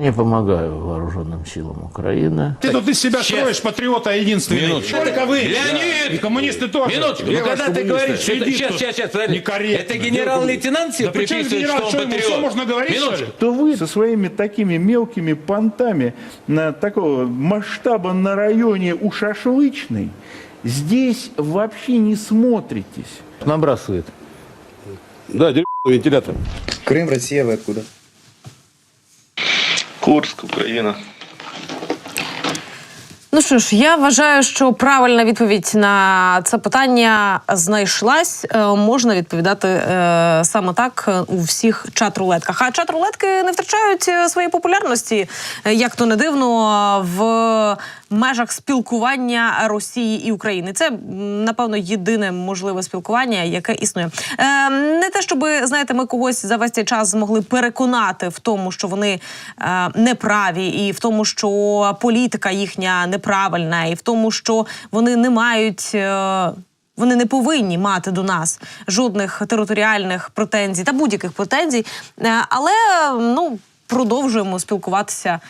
Не помогаю вооруженным силам Украины. Ты тут из себя Честно. строишь патриота единственный. Минуточку. Только вы. Леонид! И коммунисты тоже. Минуточку, ну Левая когда ты говоришь, что это... Сейчас, сейчас, сейчас. Некорректно. Это генерал-лейтенант себе Да приписывает, генерал? что он Что ему патриот? все можно говорить, Минуточку. то вы со своими такими мелкими понтами на такого масштаба на районе у шашлычной здесь вообще не смотритесь. Набрасывает. Да, дерьмо вентилятор. Крым, Россия, вы откуда? Курск, Україна. Ну що ж, я вважаю, що правильна відповідь на це питання знайшлась. Е, можна відповідати е, саме так у всіх чат-рулетках. А чат-рулетки не втрачають е, своєї популярності, як то не дивно, в межах спілкування Росії і України. Це напевно єдине можливе спілкування, яке існує. Е, не те, щоб знаєте, ми когось за весь цей час змогли переконати в тому, що вони е, неправі, і в тому, що політика їхня неправильна, і в тому, що вони не мають. е, вони не повинні мати до нас жодних територіальних претензій та будь-яких претензій. Е, Але ну продовжуємо спілкуватися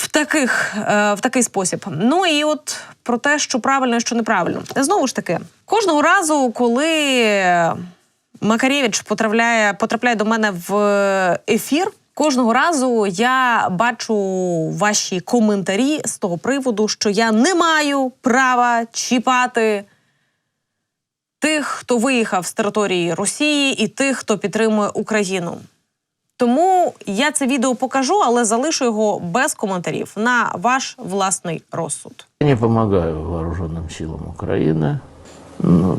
в таких е, в такий спосіб. Ну і от про те, що правильно і що неправильно. Знову ж таки, кожного разу, коли Макарєвич потрапляє, потрапляє до мене в ефір. Кожного разу я бачу ваші коментарі з того приводу, що я не маю права чіпати тих, хто виїхав з території Росії, і тих, хто підтримує Україну. Тому я це відео покажу, але залишу його без коментарів на ваш власний розсуд. Не помогаю вооруженным силам Украины. Ну,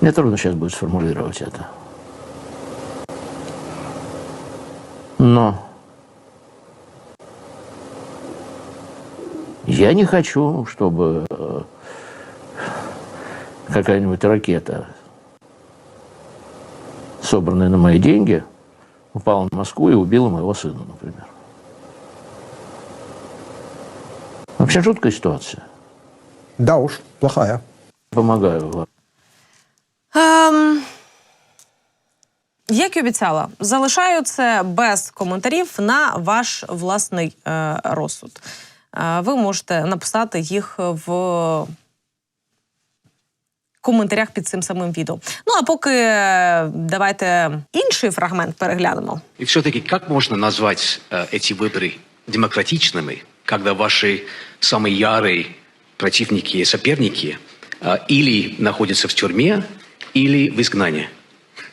мне трудно сейчас будет сформулировать это. Но я не хочу, чтобы э, какая-нибудь ракета, собранная на мои деньги, упала на Москву и убила моего сына, например. Вообще жуткая ситуация. Да уж, плохая. Помогаю вам. Як і обіцяла, залишаю це без коментарів на ваш власний е, розсуд. Е, ви можете написати їх в коментарях під цим самим відео. Ну а поки е, давайте інший фрагмент переглянемо. И все-таки как можно назвать э, эти выборы демократичными, когда ваши самые ярые противники и соперники э, или находятся в тюрьме, или в изгнании?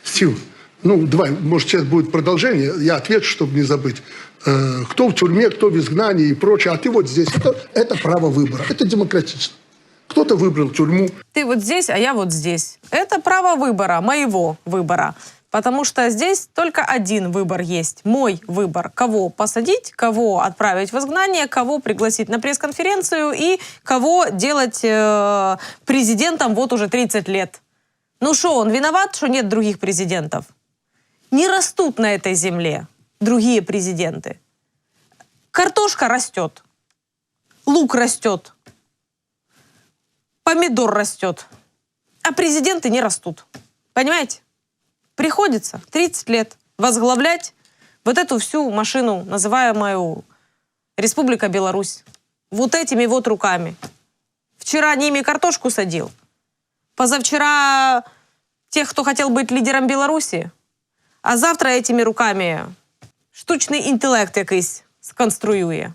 Стив, ну давай, может сейчас будет продолжение, я отвечу, чтобы не забыть. Э, кто в тюрьме, кто в изгнании и прочее, а ты вот здесь. Это, это право выбора, это демократично. Кто-то выбрал тюрьму, Ты вот здесь, а я вот здесь. Это право выбора, моего выбора. Потому что здесь только один выбор есть. Мой выбор. Кого посадить, кого отправить в изгнание, кого пригласить на пресс-конференцию и кого делать э, президентом вот уже 30 лет. Ну что, он виноват, что нет других президентов? Не растут на этой земле другие президенты. Картошка растет. Лук растет помидор растет, а президенты не растут. Понимаете? Приходится 30 лет возглавлять вот эту всю машину, называемую Республика Беларусь, вот этими вот руками. Вчера ними картошку садил, позавчера тех, кто хотел быть лидером Беларуси, а завтра этими руками штучний інтелект якийсь сконструює.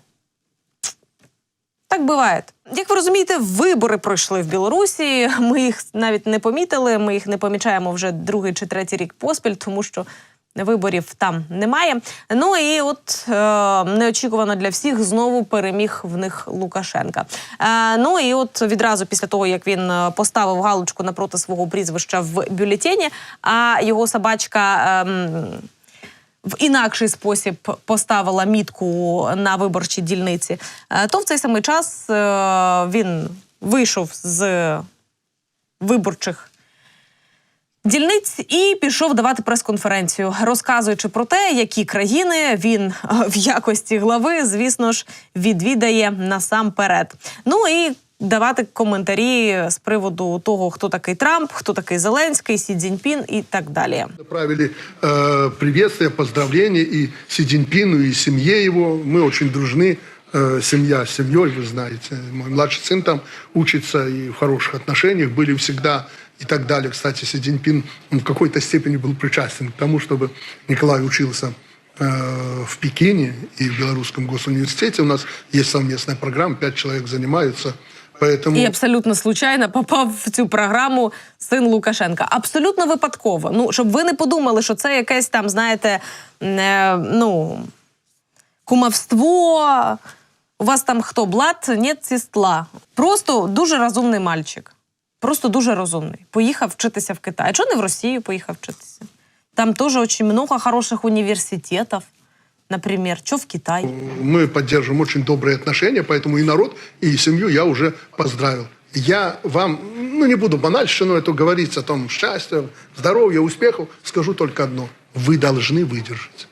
Так буває. Як ви розумієте, вибори пройшли в Білорусі. Ми їх навіть не помітили. Ми їх не помічаємо вже другий чи третій рік поспіль, тому що виборів там немає. Ну і от е, неочікувано для всіх знову переміг в них Лукашенка. Е, ну і от відразу після того, як він е, поставив галочку напроти свого прізвища в бюлетені, а його собачка. ем, в інакший спосіб поставила мітку на виборчій дільниці, е, то в цей самий час е, він вийшов з виборчих дільниць і пішов давати прес-конференцію, розказуючи про те, які країни він е, в якості глави, звісно ж, відвідає насамперед. Ну і давати коментарі з приводу того, хто такий Трамп, хто такий Зеленський, Сі Цзіньпін і так далі. Направили э, приветствия, поздравления и Си Цзиньпину, и семье его. Мы очень дружны. Э, семья с семьей, вы знаете. Мой младший сын там учится и в хороших отношениях были всегда и так далее. Кстати, Си Цзиньпин он в какой-то степени был причастен к тому, чтобы Николай учился э, в Пекине и в Белорусском госуниверситете. У нас есть совместная программа, пять человек занимаются. Поэтому... І абсолютно случайно попав в цю програму син Лукашенка. Абсолютно випадково. Ну, щоб ви не подумали, що це якесь там, знаєте, е, ну, кумовство. У вас там хто? Блат? Ні, цістла. Просто дуже розумний мальчик. Просто дуже розумний. Поїхав вчитися в Китай. А чого не в Росію поїхав вчитися? Там теж дуже много хороших університетів. Наприклад, що в Китай? Мы поддерживаем очень добрые отношения, поэтому и народ, и семью я уже поздравил. Я вам, ну не буду банальщину эту говорить о том счастья, здоровья, успехов, скажу только одно. Вы должны выдержать.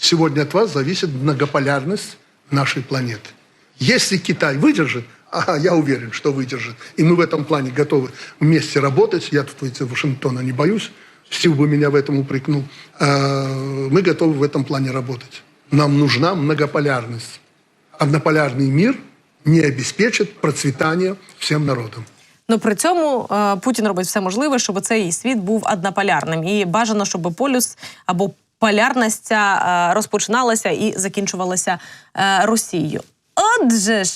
Сегодня от вас зависит многополярность нашей планеты. Если Китай выдержит, а я уверен, что выдержит, и мы в этом плане готовы вместе работать, я тут видите, Вашингтона не боюсь, Стив бы меня в этом упрекнул, э, мы готовы в этом плане работать. Нам нужна многополярность. Однополярный мир не обеспечит процветание всем народам. Ну при цьому е, Путін робить все можливе, щоб цей світ був однополярним. І бажано, щоб полюс або полярність ця е, розпочиналася і закінчувалася е, Росією. Отже ж,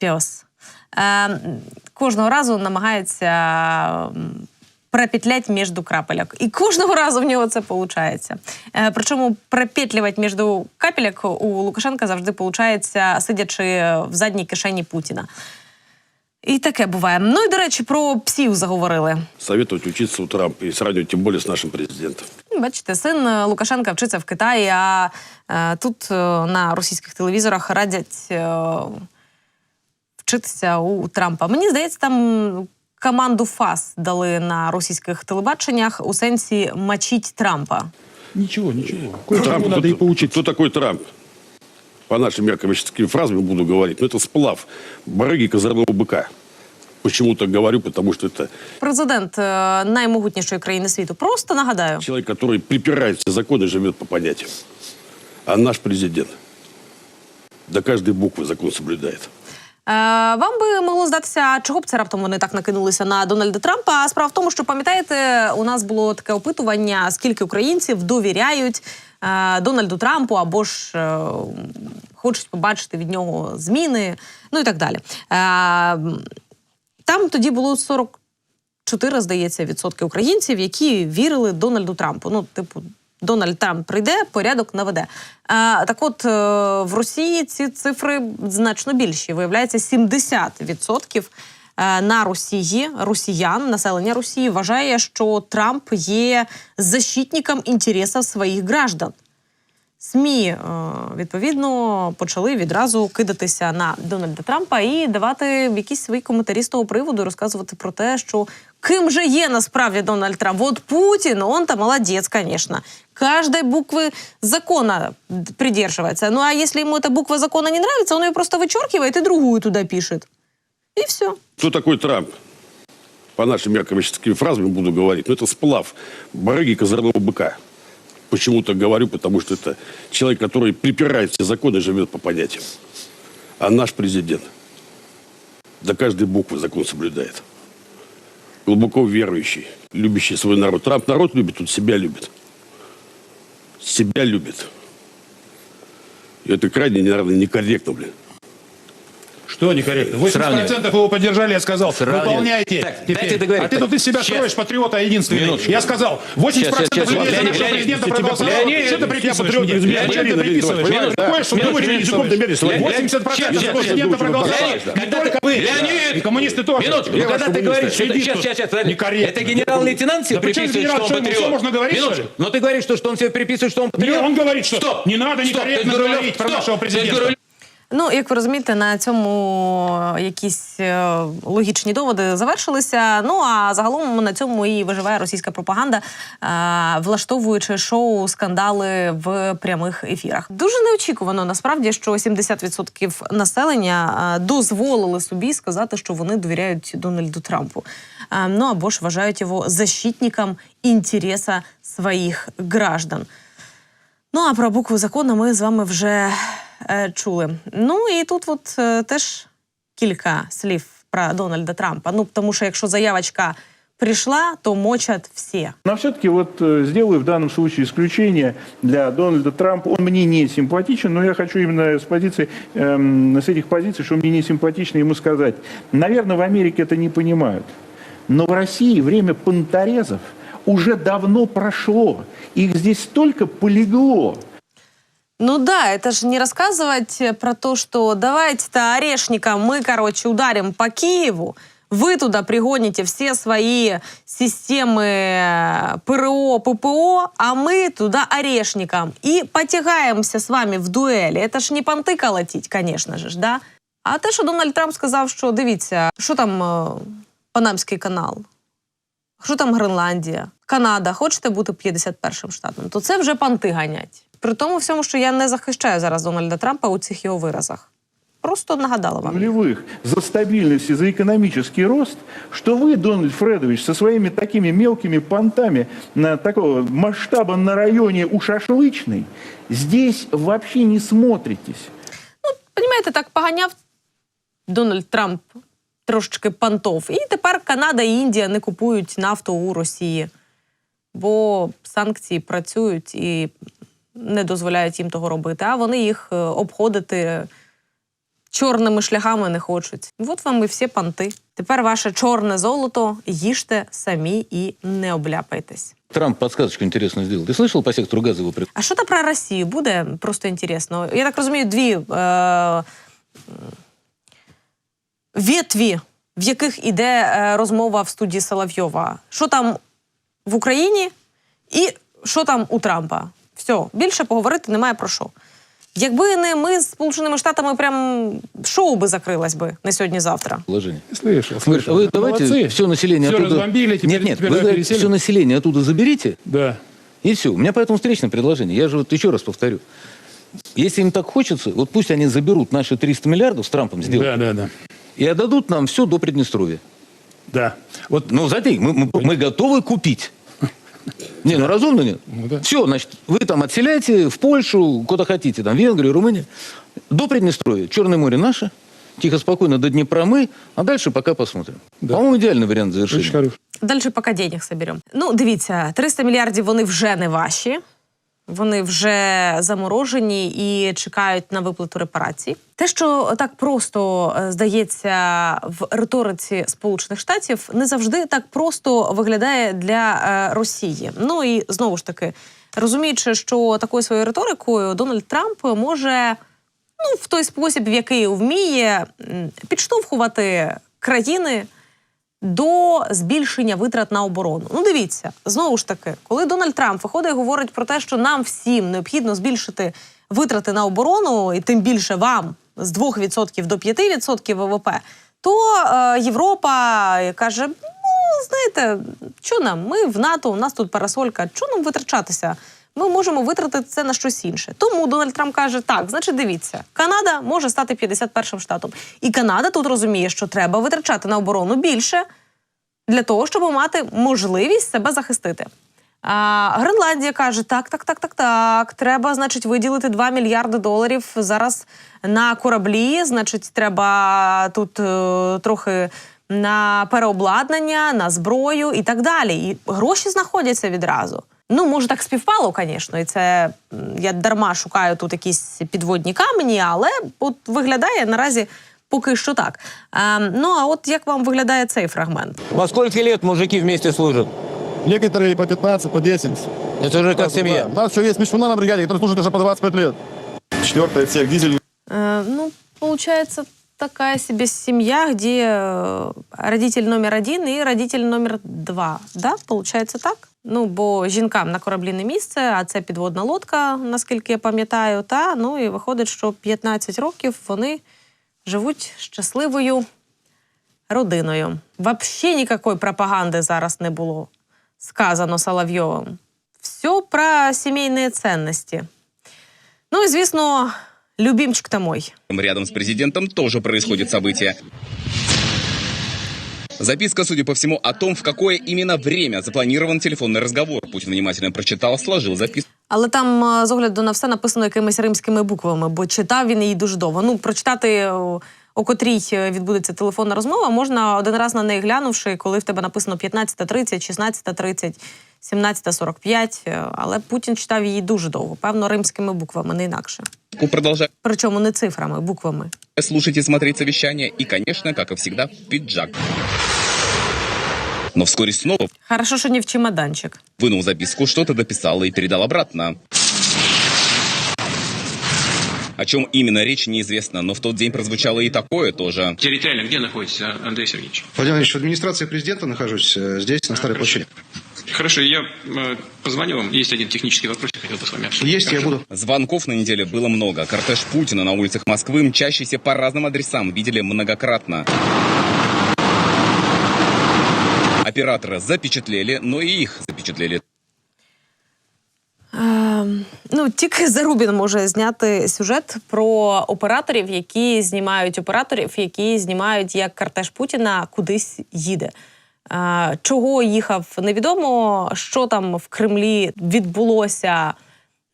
пес. Е, кожного разу намагається м, Пропетлять між крапельок. І кожного разу в нього це виходить. Е, причому пропетлювати між капельок у Лукашенка завжди виходить, сидячи в задній кишені Путіна. І таке буває. Ну і до речі, про псів заговорили. Советовать учиться у Трампа и сравнивать тем более с нашим президентом. Бачите, син Лукашенка вчиться в Китаї, а е, тут е, на російських телевізорах радять е, вчитися у Трампа. Мені здається, там команду ФАС дали на російських телебаченнях у сенсі мачіть Трампа. Ничего, ничего. Кое-чему Трамп, надо кто, и поучиться. кто такой Трамп? По нашим ярко-вещеским фразам буду говорить. Но это сплав барыги козырного быка. Почему так говорю? Потому что это Президент е, наймогутнішої країни світу. Просто нагадаю. человек, который припирает все законы и живет по понятиям. А наш президент до каждой буквы закон соблюдает. Е, Вам би могло здатися, чого б це раптом вони так накинулися на Дональда Трампа? А справа в тому, що пам'ятаєте, у нас було таке опитування, скільки українців довіряють е, Дональду Трампу або ж е, хочуть побачити від нього зміни, ну і так далі. Там тоді було 44, здається, відсотки українців, які вірили Дональду Трампу. Ну, типу, Дональд Трамп прийде, порядок наведе. А, так от е, в Росії ці цифри значно більші. Виявляється, 70% е, на Росії, росіян, населення Росії вважає, що Трамп є защитником інтересів своїх граждан. СМІ е, відповідно почали відразу кидатися на Дональда Трампа і давати якісь свої коментарі з того приводу, розказувати про те, що ким же є насправді Дональд Трамп. От Путін, он-то молодець, звісно. Каждой буквы закона придерживается. Ну а если ему эта буква закона не нравится, он ее просто вычеркивает и другую туда пишет. И все. Кто такой Трамп? По нашим ярко-вещеским фразам буду говорить. Но это сплав барыги козырного быка. Почему так говорю? Потому что это человек, который припирает все законы и живет по понятиям. А наш президент до каждой буквы закон соблюдает. Глубоко верующий, любящий свой народ. Трамп народ любит, он себя любит. Себя любит. И это крайне, наверное, некорректно, блин. Что некорректно? 80% его поддержали, я сказал. Сравнивать. Выполняйте. Так, теперь. дайте договорить. А ты тут из себя Сейчас. строишь патриота единственный. Минуточку. Я сказал, 80% Сейчас, сейчас, людей Леонид, за нашего Леонид, президента тебя проголосовало. Леонид, Что ты приписываешь президента, Зачем ты Леонид, приписываешь? Леонид, Какое, что ты Леонид, говоришь, Леонид, языком Леонид? Леонид, 80% Леонид, за Леонид, президента Леонид, проголосовало. Леонид, Не когда только ты- вы. Леонид! И коммунисты тоже. Минуточку, ну, когда ты говоришь, что сейчас, сейчас, сейчас. Некорректно. это генерал-лейтенант себе приписывает, генерал? что он Что, патриот. можно говорить, что ли? Но ты говоришь, что, что он себе приписывает, что он патриот. Он говорит, что Стоп, не надо некорректно говорить про нашего президента. Ну, як ви розумієте, на цьому якісь е, логічні доводи завершилися. Ну а загалом на цьому і виживає російська пропаганда, е, влаштовуючи шоу скандали в прямих ефірах. Дуже неочікувано насправді, що 70% населення е, дозволили собі сказати, що вони довіряють Дональду Трампу. Е, Ну або ж вважають його защитником інтереса своїх граждан. Ну а про букву закону ми з вами вже е, чули. Ну і тут от е, теж кілька слів про Дональда Трампа. Ну тому що якщо заявочка прийшла, то мочать всі. Но все-таки вот э, сделаю в данном случае исключение для Дональда Трампа. Он мне не симпатичен, но я хочу именно с позиции, эм, с этих позиций, что мне не симпатично ему сказать. Наверное, в Америке это не понимают. Но в России время понторезов уже давно прошло. Их здесь столько полегло. Ну да, это же не рассказывать э, про то, что давайте-то орешникам мы, короче, ударим по Киеву, вы туда пригоните все свои системы э, ПРО, ППО, а мы туда орешникам и потягаемся с вами в дуэлі. Это ж не понти колотить, конечно же, да? А те, що Дональд Трамп сказав, що дивіться, що там е, Панамський канал, що там Гренландія, Канада, хочете бути 51-м штатом, то це вже панти ганять. При тому всьому, що я не захищаю зараз Дональда Трампа у цих його виразах. Просто нагадала вам. нулевых за стабильность и за экономический рост, что вы, Дональд Фредович, со своими такими мелкими понтами на такого масштаба на районе у шашлычной здесь вообще не смотритесь. Понімаєте, так поганяв Дональд Трамп трошечки понтов. І тепер Канада і Індія не купують нафту у Росії, бо санкції працюють і не дозволяють їм того робити, а вони їх е, обходити чорними шляхами не хочуть. От вам і всі понти. Тепер ваше чорне золото їжте самі і не обляпайтесь. Трамп подсказочку интересную сделал. Ты слышал по сектору газа его А що там про Росію буде? Просто інтересно. Я так розумію, дві е, м, ветві, в яких іде е, розмова в студії Соловйова. Що там в Україні і що там у Трампа. Все, більше поговорити немає про що. Якби не ми з Сполученими Штатами, прям шоу би закрилось би не сьогодні-завтра. положение. Слышал, Вы, слышал. вы давайте Молодцы. все население Все оттуда... разбомбили, теперь, нет, нет, теперь вы да, говорите, пересели. все население оттуда заберите, Да. и все. У меня поэтому встречное предложение. Я же вот еще раз повторю. Если им так хочется, вот пусть они заберут наши 300 миллиардов с Трампом сделают Да, да, да. и отдадут нам все до Приднестровья. Да. Вот Ну, знаете, мы, мы, мы готовы купить. Не, ну разумно нет? Ну да. Все, значит, вы там отселяете в Польшу, куда хотите, там, Венгрию, Румынию. До Приднестровья. Черное море наше. Тихо, спокойно до Днепра мы, а дальше пока посмотрим. По-моему, идеальный вариант завершения. очень хорош. Далі поки денег соберемо. Ну, дивіться, 300 мільярдів вони вже не ваші. Вони вже заморожені і чекають на виплату репарацій. Те, що так просто е, здається в риториці Сполучених Штатів, не завжди так просто виглядає для е, Росії. Ну і знову ж таки, розуміючи, що такою своєю риторикою Дональд Трамп може ну, в той спосіб, в який вміє, підштовхувати країни до збільшення витрат на оборону. Ну, дивіться, знову ж таки, коли Дональд Трамп виходить і говорить про те, що нам всім необхідно збільшити витрати на оборону, і тим більше вам з 2% до 5% ВВП, то е, Європа каже: ну, знаєте, що нам? Ми в НАТО, у нас тут парасолька, що нам витрачатися? Ми можемо витратити це на щось інше. Тому Дональд Трамп каже: так, значить, дивіться, Канада може стати 51-м штатом. І Канада тут розуміє, що треба витрачати на оборону більше для того, щоб мати можливість себе захистити. А, Гренландія каже: так, так, так, так, так. Треба, значить, виділити 2 мільярди доларів зараз на кораблі. Значить, треба тут е, трохи на переобладнання, на зброю і так далі. І гроші знаходяться відразу. Ну, може, так співпало, звісно, і це м, я дарма шукаю тут якісь підводні камені, але от виглядає наразі поки що так. Ем, ну а от як вам виглядає цей фрагмент? Во сколько лет мужики вместе служат? Некоторые по 15, по 10. Это уже как семья. У нас еще есть мишуна на бригаде, который служит уже по 25 лет. Четвертая цех, дизель. Е, ну, получається такая себе семья, где э, родитель номер один і родитель номер два. Да? Получається так? Ну, бо жінкам на кораблі не місце, а це підводна лодка, наскільки я пам'ятаю. Та ну і виходить, що 15 років вони живуть щасливою родиною. Вообще ніякої пропаганди зараз не було сказано Соловйовим. Все про сімейні цінності. Ну і звісно, любімчик та мой. Рядом с президентом тоже происходит событие. Записка, судя по всему, о том, в какое именно время запланирован телефонный разговор. Путин внимательно прочитал, сложил записку. Але там е, з огляду на все написано якимись римськими буквами, бо читав він її дуже довго. Ну, прочитати о, о котрій е, відбудеться телефонна розмова, можна один раз на неї глянувши, коли в тебе написано 15.30, 16.30, 17.45. е, Але Путін читав її дуже довго, певно, римськими буквами, не інакше. Продолжая Причому не цифрами, буквами. слушать и смотреть совещание. И, конечно, как и всегда, пиджак. Но вскоре снова Хорошо, що не в чемоданчик. вынул записку, что-то дописал и передал обратно. О чем именно речь, неизвестно, но в тот день прозвучало и такое тоже. Территориально где находитесь, Андрей Сергеевич? Владимир Владимирович, в администрации президента нахожусь э, здесь, на Старой площади. Хорошо, я э, позвоню вам. Есть один технический вопрос, я хотел бы с вами обсудить. Есть, я буду. Звонков на неделе было много. Кортеж Путина на улицах Москвы, мчащийся по разным адресам, видели многократно. Оператора запечатлели, но и их запечатлели Ем, ну, тільки Зарубін може зняти сюжет про операторів, які знімають операторів, які знімають, як кортеж Путіна кудись їде. Чого їхав, невідомо. Що там в Кремлі відбулося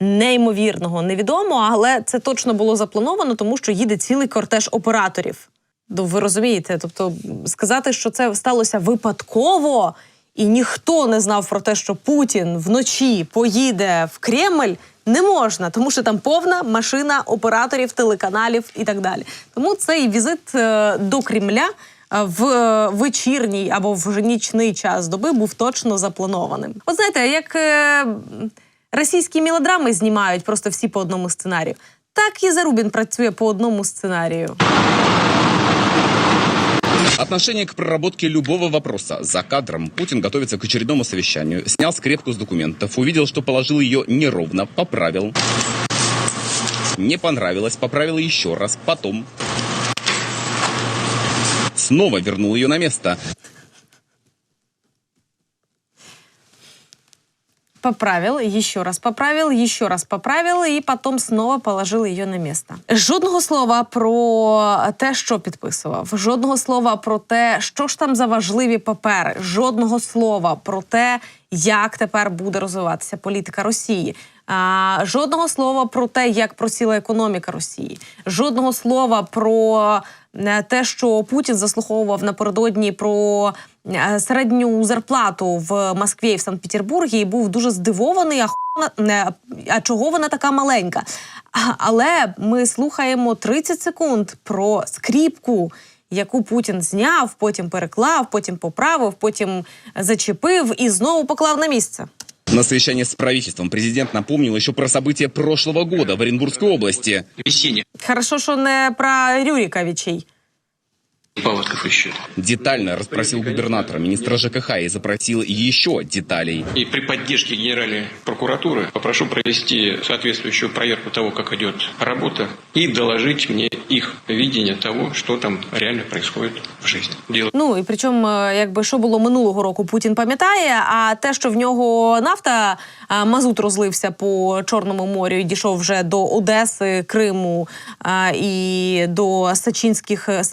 неймовірного, невідомо, але це точно було заплановано, тому що їде цілий кортеж операторів. Ну, ви розумієте? Тобто, сказати, що це сталося випадково, і ніхто не знав про те, що Путін вночі поїде в Кремль, не можна, тому що там повна машина операторів, телеканалів і так далі. Тому цей візит е, до Кремля в е, вечірній або в нічний час доби був точно запланованим. От знаєте, як е, російські мелодрами знімають просто всі по одному сценарію, так і Зарубін працює по одному сценарію. Отношение к проработке любого вопроса. За кадром Путин готовится к очередному совещанию. Снял скрепку с документов, увидел, что положил ее неровно, поправил. Не понравилось, поправил еще раз, потом... Снова вернул ее на место. Поправил, еще раз поправил, еще раз поправил і потім знову положили її на місце. Жодного слова про те, що підписував, жодного слова про те, що ж там за важливі папери, жодного слова про те, як тепер буде розвиватися політика Росії. А, жодного слова про те, як просіла економіка Росії, жодного слова про те, що Путін заслуховував напередодні про е, середню зарплату в Москві і в Санкт-Петербургі, і був дуже здивований, а не, а чого вона така маленька. Але ми слухаємо 30 секунд про скріпку. Яку Путін зняв, потім переклав, потім поправив, потім зачепив і знову поклав на місце. На совещании с правительством президент напомнил еще про события прошлого года в Оренбургской области. Хорошо, что не про Рюриковичей. Паводков еще. Детально расспросил губернатора, министра ЖКХ и запросил еще деталей. И при поддержке Генеральной прокуратуры попрошу провести соответствующую проверку того, как идет работа, и доложить мне их видение того, что там реально происходит в жизни. Дело Ну і причому, е, якби що було минулого року, Путін пам'ятає. А те, що в нього нафта мазут розлився по Чорному морю і дійшов вже до Одеси, Криму і до Сачинських е,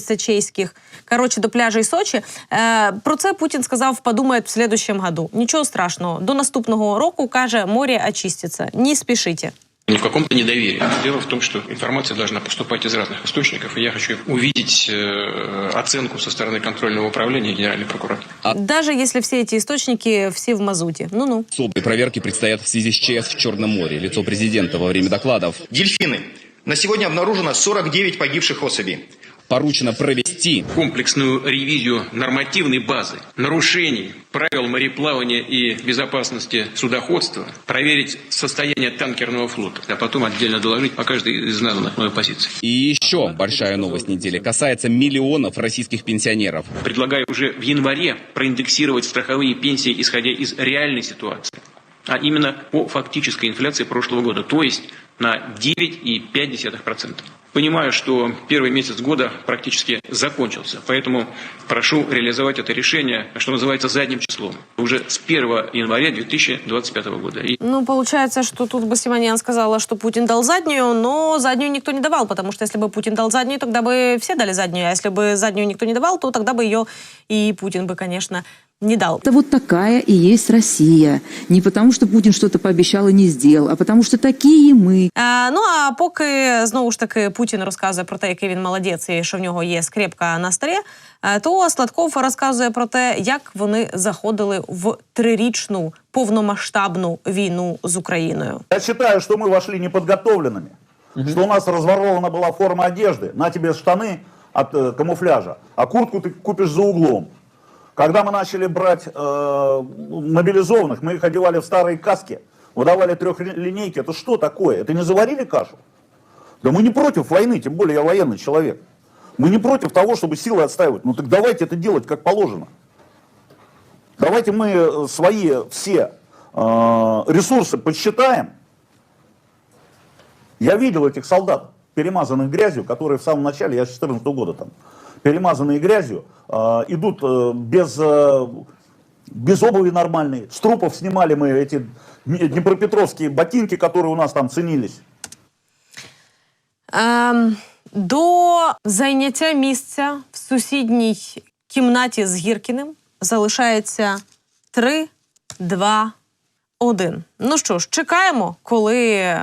Саче- Сі- Сачейських, коротше, до пляжей Сочі. Е, про це Путін сказав, подумає в следующем году. Нічого страшного. До наступного року каже, море очиститься. Не спішите. не в каком-то недоверии. Дело в том, что информация должна поступать из разных источников, и я хочу увидеть э, оценку со стороны контрольного управления и Генеральной прокуратуры. Даже если все эти источники всі в мазуті. Ну-ну. Особые проверки предстоят в связи с ЧС в Черном море. Лицо президента во время докладов. Дельфины. На сегодня обнаружено 49 погибших особей. поручено провести комплексную ревизию нормативной базы, нарушений правил мореплавания и безопасности судоходства, проверить состояние танкерного флота, а потом отдельно доложить по каждой из названных позиций. И еще большая новость недели касается миллионов российских пенсионеров. Предлагаю уже в январе проиндексировать страховые пенсии, исходя из реальной ситуации, а именно по фактической инфляции прошлого года, то есть на 9,5%. Понимаю, что первый месяц года практически закончился, поэтому прошу реализовать это решение, что называется, задним числом, уже с 1 января 2025 года. И Ну, получается, что тут Басиманян сказала, что Путин дал заднюю, но заднюю никто не давал, потому что если бы Путин дал заднюю, тогда бы все дали заднюю, а если бы заднюю никто не давал, то тогда бы ее и Путин бы, конечно, не дал. Это вот такая и есть Россия. Не потому, что Путін что-то пообещал и не сделал, а потому, что такие мы. Е, ну а поки знову ж таки Путін розказує про те, який він молодець і що в нього є скрепка на столі, е, то Сладков розказує про те, як вони заходили в трирічну повномасштабну війну з Україною. Я считаю, что мы вошли неподготовленными, что у нас разворована была форма одежды, на тебе штаны от э, камуфляжа, а куртку ты купишь за углом. Когда мы начали брать э, мобилизованных, мы их одевали в старые каски, выдавали трехлинейки. Это что такое? Это не заварили кашу? Да мы не против войны, тем более я военный человек. Мы не против того, чтобы силы отстаивать. Ну так давайте это делать как положено. Давайте мы э, свои все э, ресурсы подсчитаем. Я видел этих солдат, перемазанных грязью, которые в самом начале, я с 14 года там, перемазанные грязью, э, идут э, без, э, без обуви нормальной. С трупов снимали мы эти днепропетровские ботинки, которые у нас там ценились. Ем, до зайняття місця в сусідній кімнаті з Гіркіним залишається 3, 2, 1. Ну що ж, чекаємо, коли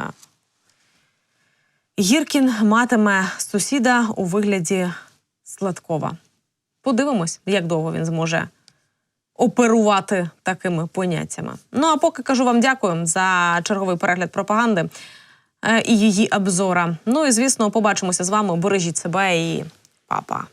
Гіркін матиме сусіда у вигляді Сладкова. Подивимось, як довго він зможе оперувати такими поняттями. Ну а поки кажу вам дякую за черговий перегляд пропаганди е, і її обзора. Ну і звісно, побачимося з вами. Бережіть себе і па-па.